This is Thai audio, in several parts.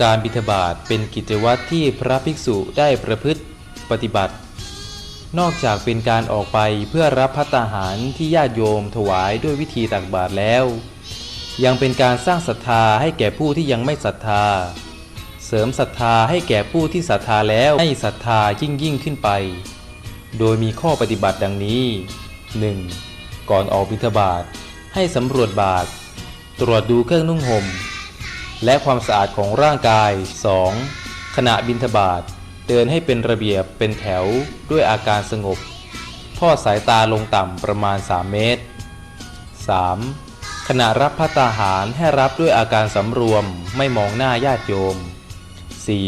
การบิณฑบาตเป็นกิจวัตรที่พระภิกษุได้ประพฤติปฏิบัติ นอกจากเป็นการออกไปเพื่อรับพัตตาหารที่ญาติโยมถวายด้วยวิธีตักบาตรแล้ว ยังเป็นการสร้างศรัทธาให้แก่ผู้ที่ยังไม่ศรัทธา เสริมศรัทธาให้แก่ผู้ที่ศรัทธาแล้วให้ศรัทธายิ่งยิ่งขึ้นไป โดยมีข้อปฏิบัติดังนี้ 1. ก่อนออกบิณฑบาตให้สำรวจบาตรตรวจดูเครื่องนุ่งห่ม และความสะอาดของร่างกาย 2. ขณะบินทบาทเดินให้เป็นระเบียบเป็นแถวด้วยอาการสงบ ทอดสายตาลงต่ำประมาณ 3 เมตร 3. ขณะรับพัตตาหารให้รับด้วยอาการสำรวมไม่มองหน้าญาติโยม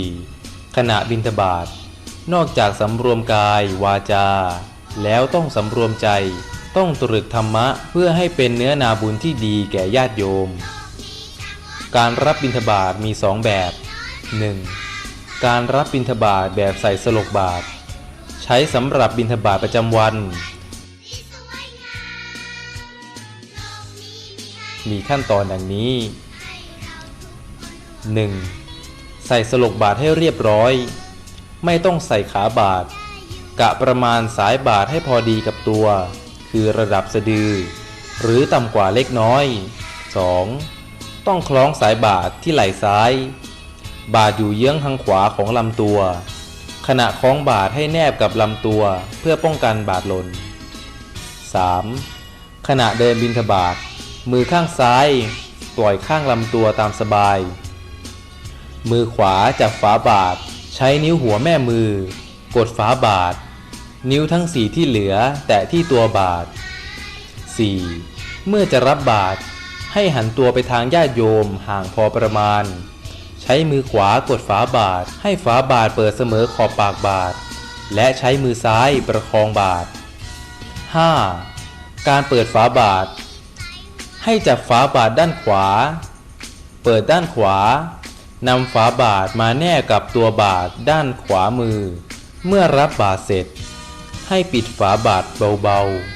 4. ขณะบินทบาทนอกจากสำรวมกายวาจา แล้วต้องสำรวมใจ ต้องตรึกธรรมะเพื่อให้เป็นเนื้อนาบุญที่ดีแก่ญาติโยม การรับบิณฑบาตมีสองแบบ 1. การรับบิณฑบาตแบบใส่สลกบาตรใช้สำหรับบิณฑบาตประจำวัน มีขั้นตอนดังนี้ 1. ใส่สลกบาตรให้เรียบร้อย ไม่ต้องใส่ขาบาตรกะประมาณสายบาตรให้พอดีกับตัว คือระดับสะดือ หรือต่ำกว่าเล็กน้อย 2. ต้องคล้องสายบาตรที่ไหล่ซ้าย บาตรอยู่เยื้องทางขวาของลำตัว ขณะคล้องบาตรให้แนบกับลำตัวเพื่อป้องกันบาตรหล่น 3. ขณะเดินบินทบาทมือข้างซ้าย ปล่อยข้างลำตัวตามสบาย มือขวาจับฝาบาทใช้นิ้วหัวแม่มือ กดฝาบาทนิ้วทั้งสี่ที่เหลือแตะที่ตัวบาท 4. เมื่อจะรับบาตร ให้หันตัวไปทางญาติโยมห่างพอประมาณ ใช้มือขวากดฝาบาท ให้ฝาบาทเปิดเสมอขอบปากบาท และใช้มือซ้ายประคองบาท 5. การเปิดฝาบาท ให้จับฝาบาทด้านขวา เปิดด้านขวานำฝาบาทมาแนบกับตัวบาทด้านขวามือ เมื่อรับบาทเสร็จ ให้ปิดฝาบาทเบาๆ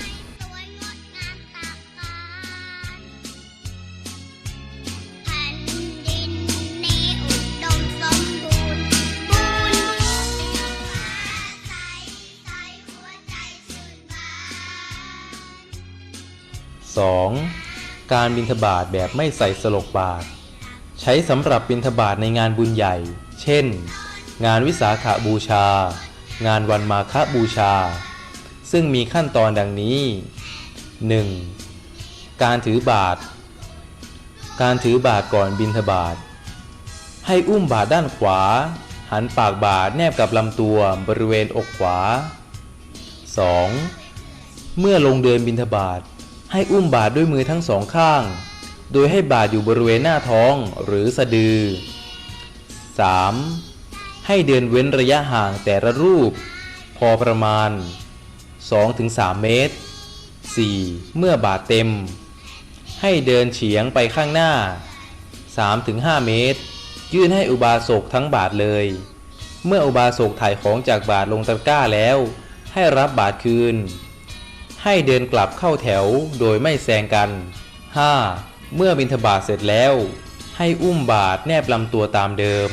2. การบิณฑบาตแบบไม่ใส่สลกบาท ใช้สำหรับบิณฑบาตในงานบุญใหญ่ เช่น งานวิสาขาบูชา งานวันมาฆบูชา ซึ่งมีขั้นตอนดังนี้ 1. การถือบาท การถือบาทก่อนบิณฑบาตให้อุ้มบาทด้านขวา หันปากบาทแนบกับลำตัวบริเวณอกขวา 2. เมื่อลงเดินบิณฑบาต ให้อุ้มบาทด้วยมือทั้งสองข้าง โดยให้บาทอยู่บริเวณหน้าท้องหรือสะดือ 3. ให้เดินเว้นระยะห่างแต่ละรูป พอประมาณ 2-3 เมตร 4. เมื่อบาทเต็ม ให้เดินเฉียงไปข้างหน้า 3-5 เมตร ยื่นให้อุบาสกทั้งบาทเลย เมื่ออุบาสกถ่ายของจากบาทลงตะกร้าแล้ว ให้รับบาทคืน ให้เดินกลับเข้าแถวโดยไม่แซงกัน 5. เมื่อบินทบาทเสร็จแล้ว ให้อุ้มบาทแนบลำตัวตามเดิม